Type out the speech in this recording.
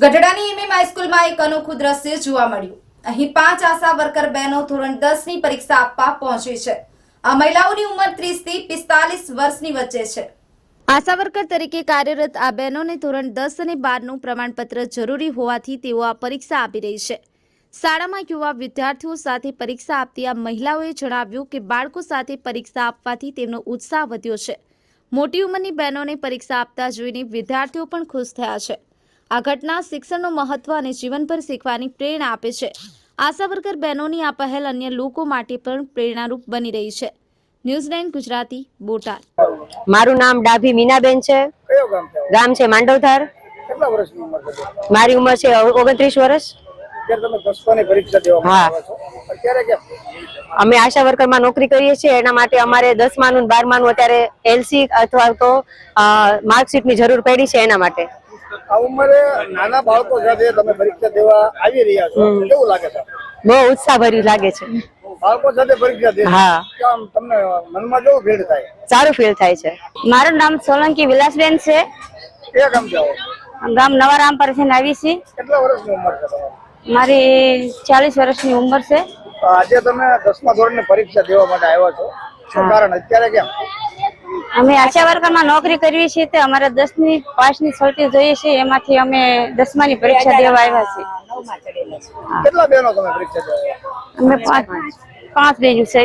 ગઢડાની MM હાઈસ્કૂલમાં એક અનોખું દ્રશ્ય જોવા મળ્યું. અહીં પાંચ આશા વર્કર બહેનો ધોરણ દસની પરીક્ષા આપવા પહોંચી છે. આ મહિલાઓની ઉંમર ત્રીસથી પિસ્તાલીસ વર્ષની વચ્ચે છે. આશા વર્કર તરીકે કાર્યરત આ બહેનોને ધોરણ દસ અને બારનું પ્રમાણપત્ર જરૂરી હોવાથી તેઓ આ પરીક્ષા આપી રહી છે. શાળામાં યુવા વિદ્યાર્થીઓ સાથે પરીક્ષા આપતી આ મહિલાઓએ જણાવ્યું કે બાળકો સાથે પરીક્ષા આપવાથી તેમનો ઉત્સાહ વધ્યો છે. મોટી ઉંમરની બહેનોને પરીક્ષા આપતા જોઈને વિદ્યાર્થીઓ પણ ખુશ થયા છે. આ ઘટના શિક્ષણનું મહત્વ અને જીવનભર શીખવાની પ્રેરણા આપે છે. આશા વર્કર બહેનોની આ પહેલ અન્ય લોકો માટે પણ પ્રેરણારૂપ બની રહી છે. ન્યૂઝલેન્ડ ગુજરાતી બોટાદ. મારું નામ ડાભી મીનાબેન છે. કયો ગામ છે? ગામ છે માંડવથાર કેટલા વર્ષની ઉંમર છે? મારી ઉંમર છે ઓગણત્રીસ વર્ષ. અત્યારે તમે દસમાની પરીક્ષા દેવા માટે હા. આવ્યા છો. અત્યારે કેમ? અમે આશા વર્કરમાં નોકરી કરીએ છીએ. એના માટે અમારે દસમાનું ને બારમાનું અત્યારે એલસી અથવા તો માર્કશીટની જરૂર પડી છે એના માટે. આ ઉંમરે નાના બાળકો સાથે તમે પરીક્ષા દેવા આવી રહ્યા છો. કેવું લાગે છે? બહુ ઉત્સાહ લાગે છે. બાળકો સાથે પરીક્ષા દે. હા. કેમ? તમને મનમાં કેવું ભીડ થાય? સારું ફીલ થાય છે. મારું નામ સોલંકી વિલાસબેન છે. કયા ગામ જાઓ. ગામ નવારામ પરથી આવી છે. કેટલા વર્ષની ઉંમર છે મારી ચાલીસ વર્ષની ઉંમર છે. આજે તમે દસમા ધોરણની પરીક્ષા દેવા માટે આવ્યા છો. શું કારણ? અત્યારે કેમ? અમે આશા વર્કરમાં નોકરી કરવી છે તે અમારે પાંચની સૌથી જોઈએ છે. એમાંથી અમે દસમાની પરીક્ષા દેવા આવ્યા છીએ. કેટલા બહેનો તમે પરીક્ષા દેવા અમે પાંચ પાંચ બેન છે.